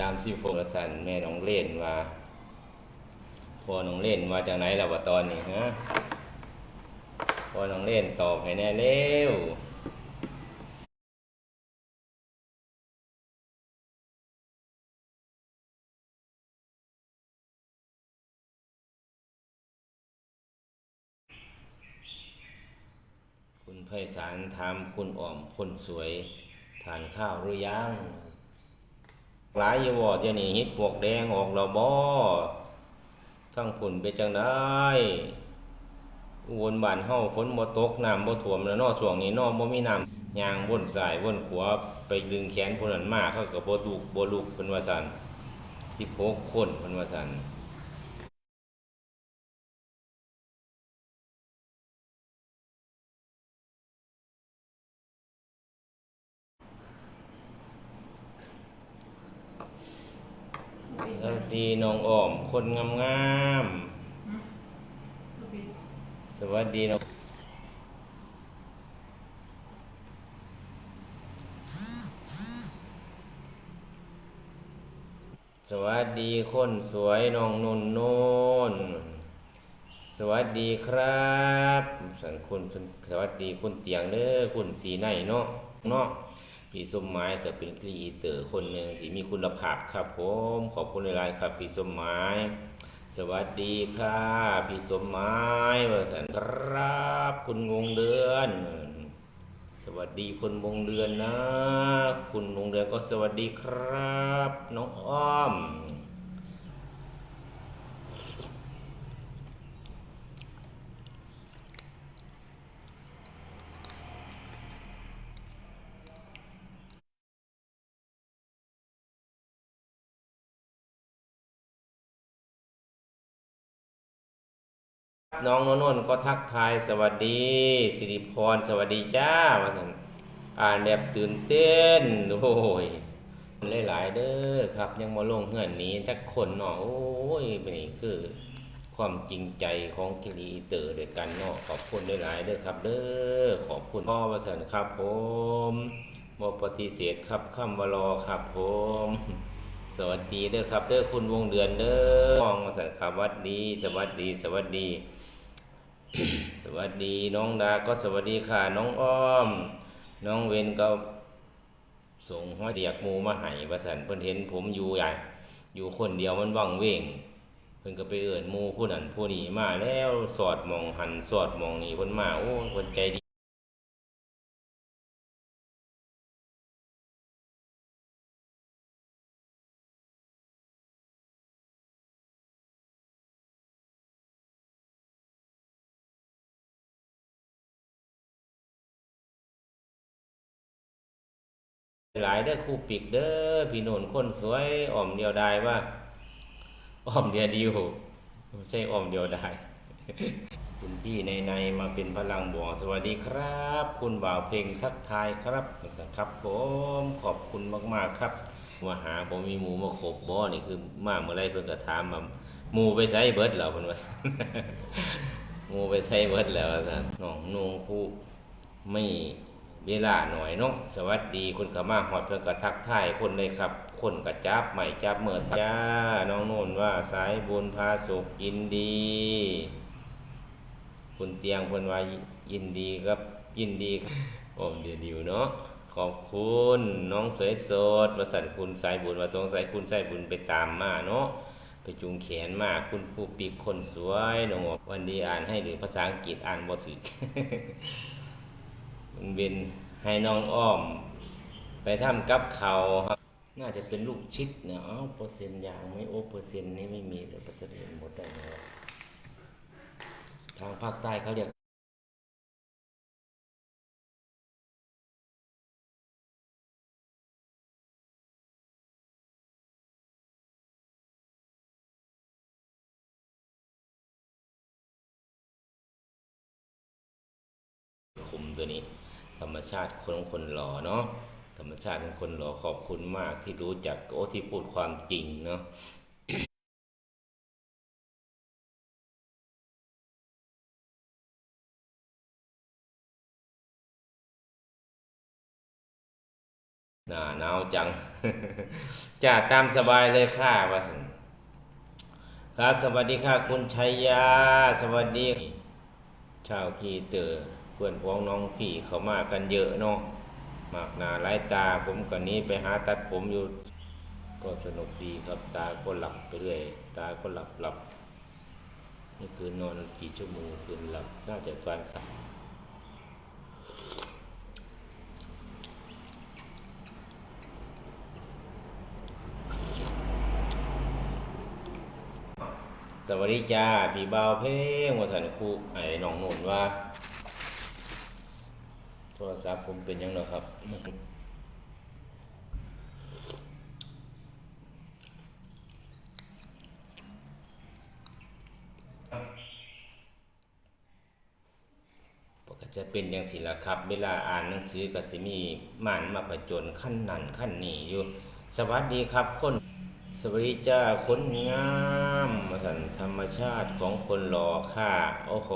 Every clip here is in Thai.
ตามที่พงสันแม่น้องเล่นว่าพอน้องเล่นมาจากไหนล่ะวะตอนนี้ฮะพอน้องเล่นตอบให้แน่เร็วคุณไพศาลถามคุณอ่อมคนสวย ทานข้าวหรือยัง หลายอยู่บ่เดี๋ยวนี้ฮิตปวกแดงออกแล้วบ่ทั้งฝุ่นไปจังได้วนบ้านเฮาฝนบ่ตกน้ำบ่ท่วมแล้วนอช่วงนี้นอบ่มีน้ำยางวนสายวนขวาไปดึงแขนคนนั้นมาเขาก็บ่ลุกบ่ลุกเพิ่นว่าซั่น16 คนเพิ่นว่าซั่น สวัสดีน้องอ้อม คนงามงามสวัสดีน้องสวัสดีคนสวยน้องนนนนสวัสดีครับสันคุณสวัสดีคุณเตียงเด้อคุณสีในเนาะเนาะ พี่สมหมายก็เป็นครีเอเตอร์คนหนึ่งที่มีคุณภาพครับผมขอบคุณหลายๆครับพี่สมหมายสวัสดีค่ะพี่สมหมายว่าสันครับ คุณวงเดือน สวัสดีคุณวงเดือนนะ คุณวงเดือนก็สวัสดีครับ น้องอ้อม น้องนนนท์ก็ทักทายสวัสดีสิริพรสวัสดีจ้าว่าสันอ่านแบบตื่นเต้นโอ้ยหลายๆเด้อครับ ยังมาลงเหือนนี้จักคนเนาะโอ้ยนี่คือ ความจริงใจของกิรีเตอร์ด้วยกันเนาะขอบคุณหลายๆเด้อครับ เด้อขอบคุณพ่อประเสริฐครับ ผมบ่ปฏิเสธครับคำวารอครับผม สวัสดีเด้อครับ เด้อคุณวงเดือนเด้อมองมาสันครับสวัสดี สวัสดีสวัสดี สวัสดีน้องดาก็สวัสดีค่ะ น้องอ้อม น้องเวนก็ส่งห้อยเดียกมูมาให้ประสันเพิ่นเห็นผมอยู่ใหญ่อยู่คนเดียวมันว่างเวงเพิ่นก็ไปเอิ้นหมูผู้นั้นผู้นี้มาแล้วสอดมองหันสอดมองนี่เพิ่นมาโอ้คนใจดี หลายเด้อคู่ปิกเด้อพี่โนนคนสวยอ้อมเดียวดายว่าอ้อมเดียวดิวไม่ใช่อ้อมเดียวดายคุณพี่ในในมาเป็นพลังบวกสวัสดีครับ คุณบ่าวเพลงทักทายครับครับผมขอบคุณมากๆครับมาหาผมมีหมูมาขบบ่นี่คือมาเมื่อไรเพิ่นก็ถามมาหมูไปใช้เบิดแล้วเพิ่นว่าหมูไปใช้เบิดแล้วว่าซั่นน้องนงผู้ไม่ เวลาหน่อยเนาะสวัสดีคนขามาฮอดเพิ่นก็ทักทายคนเลยครับ คนก็จับใหม่จับเมื่อจ้าน้องโน่นว่าสายบุญพาสุขยินดี คุณเตียงเพิ่นว่ายินดีครับ ยินดีครับโอ้เดี๋ยวดิวเนาะขอบคุณน้องสวยสดประสันคุณสายบุญว่าสงสัยคุณสายบุญไปตามมาเนาะไปจูงแขนมาคุณผู้ปีกคนสวยน้องวันดีอ่านให้หรือภาษาอังกฤษอ่านบ่ถึก มันเป็นให้น้องอ้อม ไปทำกับเขาครับ น่าจะเป็นลูกชิดเนี่ยอ้าเปอร์เซ็นต์ยางไม่โอ้เปอร์เซ็นต์นี้ไม่มีเลยเปอร์เซ็นต์หมดได้ไงวะทางภาคใต้เขาเรียกคุมตัวนี้ ธรรมชาติคนคนหล่อเนาะธรรมชาติของคนหล่อขอบคุณมากที่รู้จักโอ้ที่พูดความจริงเนาะหนาหนาวจังจ้าตามสบายเลยค่ะว่าสันครับสวัสดีค่ะ คุณชัยยา สวัสดี ชาวพีเตอร์ เพื่อนพ้องน้องพี่เขามากันเยอะเนาะมากหนาหลายตาผมกันนี้ไปหาตัดผมอยู่ ก็สนุกดีครับตาก็หลับไปเรื่อยตาก็หลับหลับนี่คือนอนกี่ชั่วโมงคืนหลับน่าจะประมาณสามสวัสดีจ้าพี่เบาเพลงว่าสันครูไอ้น้องนุ่นว่า รศัพท์ผมเป็นยังไงครับปกจะเป็นอย่างสิละครับ เวลาอ่านหนังสือก็สิมีม่านมาประจนขั้นนั่นขั้นนี้อยู่ สวัสดีครับคน สวัสดีจ้าคนงามมาสันธรรมชาติของคนหล่อค่าโอ้โห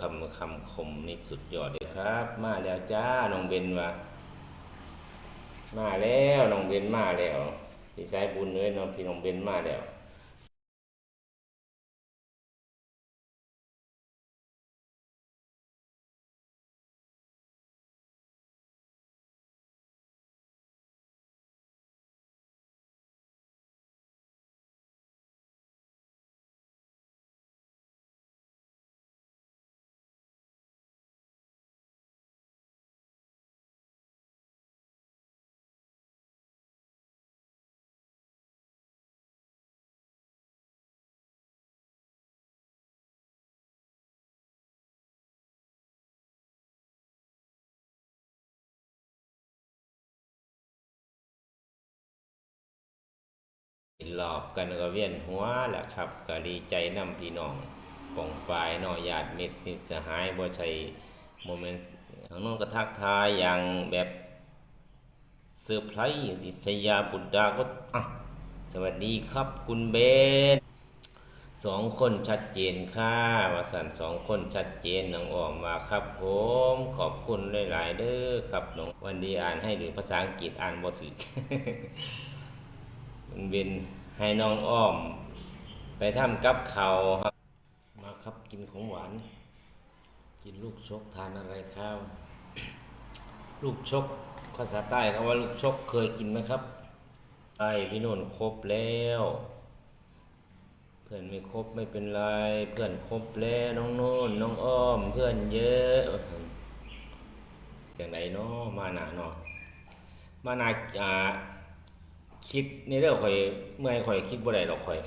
คำคำคมนี่สุดยอดเลยครับ มาแล้วจ้าน้องเบนวะมาแล้วน้องเบนมาแล้วพี่สายบุญเลยน้องพี่น้องเบนมาแล้ว หลอบกันก็เวียนหัวแหละครับก็ดีใจนำพี่น้องป่องปลายเนอญาติมิตรนิสหายบ่ใช่โมเมนต์ทางน้องก็ทักทายอย่างแบบเซอร์ไพรส์อย่างที่ชยาบุตรดาก็อะสวัสดีครับคุณเบนสองคนชัดเจนค่ะวาสันสองคนชัดเจนน้องออมว่าครับผมขอบคุณหลาย ๆเด้อครับน้องวันดีอ่านให้หรือภาษาอังกฤษอ่านบ่ถึก มันเป็นให้น้องอ้อม ไปทำกับเขาครับ มาครับกินของหวาน กินลูกชกทานอะไรข้าว ลูกชกภาษาใต้เขาว่าลูกชกเคยกินไหมครับไอ้พี่โนนครบแล้ว เพื่อนไม่ครบไม่เป็นไร เพื่อนครบแล้วน้องโน่นน้องอ้อม เพื่อนเยอะอย่างไรเนาะมาหนาเนาะมาหนาอ่า คิดในเรื่องข่อยเมื่อยข่อยคิดบ่ได้ดอกข่อย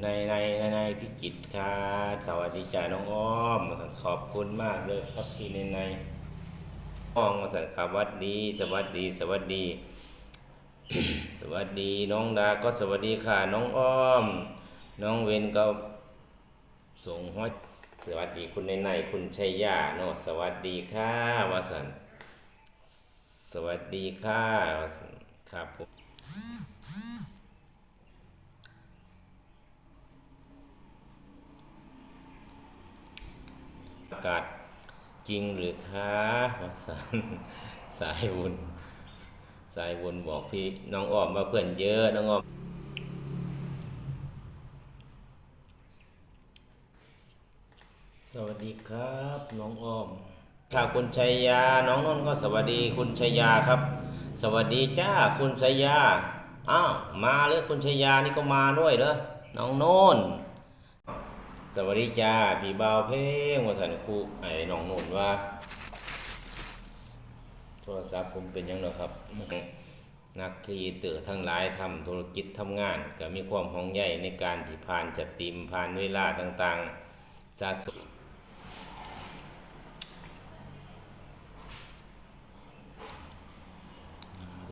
ในในในในพิจิตรค่ะสวัสดีจ้าน้องอ้อมขอบคุณมากเลยครับพี่ในในอ้อมมาสั่งคำวัดดีสวัสดีสวัสดี สวัสดีน้องดาก็สวัสดีค่ะน้องอ้อม น้องเวนก็ส่งหัวสวัสดีคุณในในคุณชัยยาเนสวัสดีค่ะวาสันสวัสดีค่ะครับผม กาศจริงหรือคะสาสายบุญสายบุญบอกพี่น้องอ้อมมาเพื่อนเยอะน้องอ้อมสวัสดีครับ น้องอ้อมค่ะคุณชัยยา น้องนนท์ก็สวัสดีคุณชัยยาครับ สวัสดีจ้าคุณชัยยาอ้าวมาเลยคุณชัยยานี่ก็มาด้วยเหรอน้องโนน สวัสดีจ้าพี่บ่าวเพ่งวาสันคูไอ้น้องนุ่นว่า โทรศัพท์ผมเป็นยังไงครับ นักครีเอเตอร์ทั้งหลายทำธุรกิจทำงาน ก็มีความห่วงใยในการที่ผ่านจัดติมผ่านเวลาต่างๆสะสม